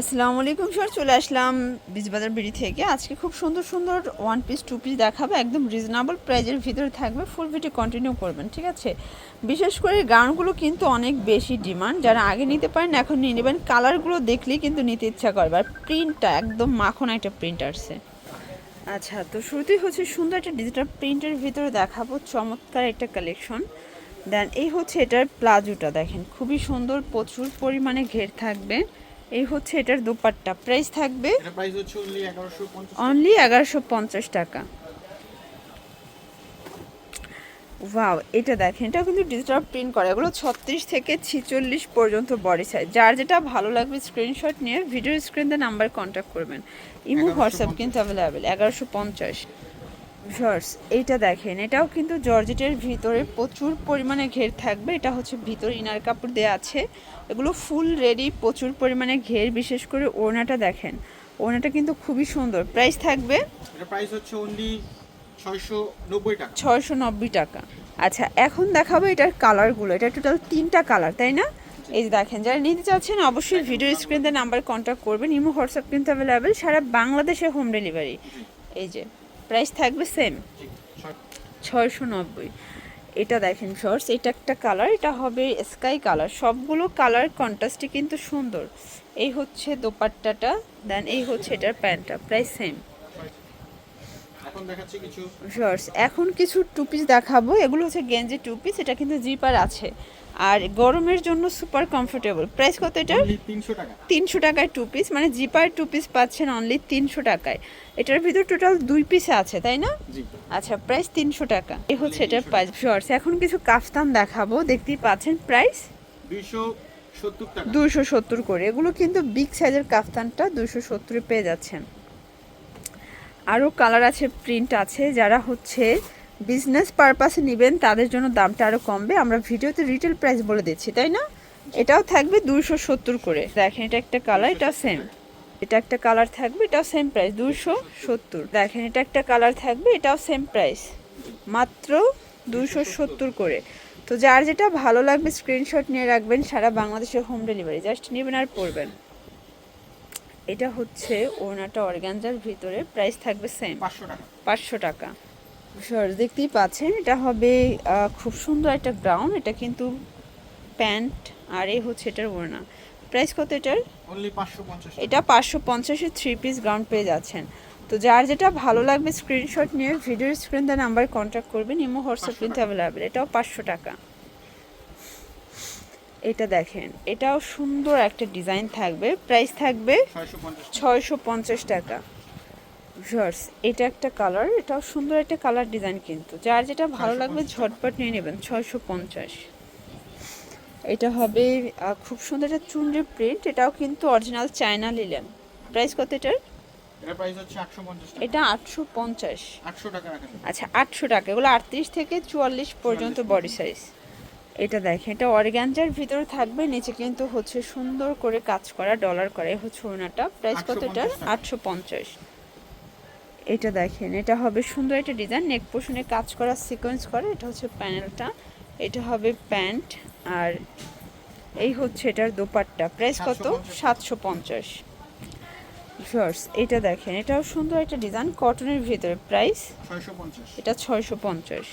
আসসালামু আলাইকুম স্যার, চলে আসলাম বীজবাজার বিড়ি থেকে। আজকে খুব সুন্দর সুন্দর ওয়ান পিস টু পিস দেখাবো, একদম রিজনেবল প্রাইজের ভিতরে থাকবে ফুল ভিডিও কন্টিনিউ করবেন, ঠিক আছে? বিশেষ করে গাউনগুলো কিন্তু অনেক বেশি ডিমান্ড যারা আগে নিতে পারেন, এখন নিয়ে নেবেন। কালারগুলো দেখলেই কিন্তু নিতে ইচ্ছা করবে, আর প্রিন্টটা একদম মাখন একটা প্রিন্ট আসছে। আচ্ছা তো শুরুতেই হচ্ছে সুন্দর একটা ডিজিটাল প্রিন্টের ভিতরে দেখাবো, চমৎকার একটা কালেকশন দেন এই হচ্ছে এটার প্লাজোটা দেখেন। খুবই সুন্দর প্রচুর পরিমাণে ঘের থাকবে। এই হচ্ছে এটার দোপাট্টা। প্রাইস থাকবে অনলি এগারোশো পঞ্চাশ টাকা। ওয়াও এটা দেখেন এটা কিন্তু ডিজিটাল প্রিন্ট করা। এগুলো ছত্রিশ থেকে ছিচল্লিশ পর্যন্ত বডি সাইজ। যার যেটা ভালো লাগবে স্ক্রিনশট নিয়ে ভিডিও স্ক্রিনে নাম্বার কন্ট্যাক্ট করবেন। ইমো হোয়াটসঅ্যাপ কিন্তু অ্যাভেলেবেল এগারোশো পঞ্চাশ। শর্টস এইটা দেখেন। এটাও কিন্তু জর্জেটের ভিতরে প্রচুর পরিমাণে ঘের থাকবে। এটা হচ্ছে ভিতরে ইনার কাপড় দেওয়া আছে। এগুলো ফুল রেডি প্রচুর পরিমাণে ঘের বিশেষ করে ওড়নাটা দেখেন। ওড়নাটা কিন্তু খুবই সুন্দর। প্রাইস থাকবে? প্রাইস হচ্ছে অনলি 690 টাকা। ছয়শো নব্বই টাকা। আচ্ছা এখন দেখাবো এটার কালারগুলো। এটা টোটাল তিনটা কালার তাই না? এই যে দেখেন যারা নিতে চাচ্ছেন অবশ্যই ভিডিও স্ক্রিনে নাম্বার কন্ট্যাক্ট করবেন। ইমো হোয়াটসঅ্যাপ কিন্তু অ্যাভেলেবেল সারা বাংলাদেশে হোম ডেলিভারি এই যে প্রাইস থাকবে সেম ছয়শো নব্বই। এটা দেখেন শর্টস এটা একটা কালার এটা হবে স্কাই কালার সবগুলো কালার কন্ট্রাস্টই কিন্তু সুন্দর। এই হচ্ছে দোপাট্টাটা দেন এই হচ্ছে এটার প্যান্টটা প্রায় সেম শর্টস এখন কিছু টু পিস দেখাবো। এগুলো হচ্ছে গেঞ্জি টু পিস এটা কিন্তু জিপার আছে। আর গরমের জন্য সুপার কমফোর্টেবল প্রাইস কত এটা অনলি 300 টাকা। তিনশো টাকায় টু পিস মানে জিপার টু পিস পাচ্ছেন অনলি তিনশো টাকায়। এটার ভিতর টোটাল দুই পিস আছে তাই না? আচ্ছা প্রাইস তিনশো টাকা। এ হচ্ছে এটার প্রাইস শর্টস এখন কিছু কাফতান দেখাবো। দেখতেই পাচ্ছেন প্রাইস 270 টাকা। দুশো সত্তর করে। এগুলো কিন্তু বিগ সাইজের কাফতানটা দুশো সত্তরে পেয়ে যাচ্ছেন। আরও কালার আছে প্রিন্ট আছে, যারা হচ্ছে বিজনেস পারপাসে নেবেন, তাদের জন্য দামটা আরও কমবে। আমরা ভিডিওতে রিটেল প্রাইস বলে দিচ্ছি, তাই না? এটাও থাকবে দুশো সত্তর করে। দেখেন এটা একটা কালার এটা সেম এটা একটা কালার থাকবে, এটাও সেম প্রাইস দুশো সত্তর। দেখেন এটা একটা কালার থাকবে, এটাও সেম প্রাইস মাত্র দুশো সত্তর করে। তো যার যেটা ভালো লাগবে স্ক্রিনশট নিয়ে রাখবেন, সারা বাংলাদেশের হোম ডেলিভারি জাস্ট নেবেন আর পড়বেন এটা হচ্ছে ওনাটা অর্গানজার ভিতরে প্রাইস থাকবে সেম 500 টাকা। পাঁচশো টাকা। দেখতেই পাচ্ছেন এটা হবে খুব সুন্দর একটা ব্রাউন এটা কিন্তু প্যান্ট আর এই হচ্ছে এটার ওড়না। প্রাইস কত এটার? অনলি 550 এটা পাঁচশো পঞ্চাশের থ্রি পিস গ্রাউন্ড পেয়ে যাচ্ছেন। তো যার যেটা ভালো লাগবে স্ক্রিনশট নিয়ে ভিডিওর স্ক্রিন দেওয়া নাম্বার কন্ট্যাক্ট করবেন ইমো হোয়াটসঅ্যাপ কিন্তু অ্যাভেলেবেল এটাও পাঁচশো টাকা। এটা দেখেন এটাও সুন্দর একটা ডিজাইন থাকবে প্রাইস থাকবে 650 ছয়শো পঞ্চাশ টাকা। ভিউয়ার্স এটা একটা কালার এটাও সুন্দর একটা কালার ডিজাইন কিন্তু। যার যেটা ভালো লাগবে ঝটপট নিয়ে নেবেন ছয়শো পঞ্চাশ। এটা হবে খুব সুন্দর একটা চুনরি প্রিন্ট এটাও কিন্তু অরিজিনাল চায়না লিলেন প্রাইস কত এটার? এটা প্রাইস হচ্ছে 850 টাকা। এটা আটশো পঞ্চাশ। টাকা আচ্ছা আটশো টাকা এগুলো আটত্রিশ থেকে চুয়াল্লিশ পর্যন্ত বডি সাইজ এটা দেখেন এটা অর্গ্যানজার ভিতরে থাকবে নিচে কিন্তু হচ্ছে সুন্দর করে কাজ করা ডলার করা হচ্ছে ওনাটা প্রাইস কত এটার? 850 টাকা। আটশো পঞ্চাশ। এটা দেখেন এটা হবে সুন্দর একটা ডিজাইন নেক পোষণে কাজ করা সিকোয়েন্স করা এটা হচ্ছে প্যানেলটা এটা হবে প্যান্ট আর এই হচ্ছে এটার দোপাট্টা। প্রাইস কত? সাতশো পঞ্চাশ। শর্টস এটা দেখেন এটাও সুন্দর একটা ডিজাইন কটনের ভিতরে। প্রাইস 650 এটা ছয়শো পঞ্চাশ।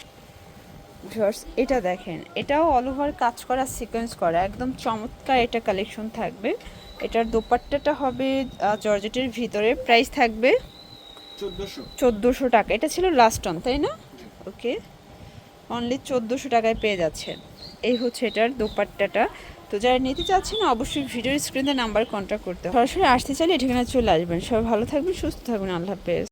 ভিউয়ার্স এটা দেখেন এটাও অল ওভার কাজ করা সিকোয়েন্স করা একদম চমৎকার এটা কালেকশন থাকবে। এটার দোপাট্টাটা হবে জর্জেটের ভিতরে প্রাইস থাকবে 1400 চোদ্দোশো টাকা। এটা ছিল লাস্ট অন তাই না? ওকে অনলি চোদ্দোশো টাকায় পেয়ে যাচ্ছেন এই হচ্ছে এটার দোপাট্টাটা। তো যারা নিতে চাচ্ছেন অবশ্যই ভিডিওর স্ক্রিনে নাম্বার কন্ট্যাক্ট করতে হবে। সরাসরি আসতে চাইলে ঠিকানা চলে আসবেন। সবাই ভালো থাকবেন সুস্থ থাকবেন। আল্লাহ হাফেজ।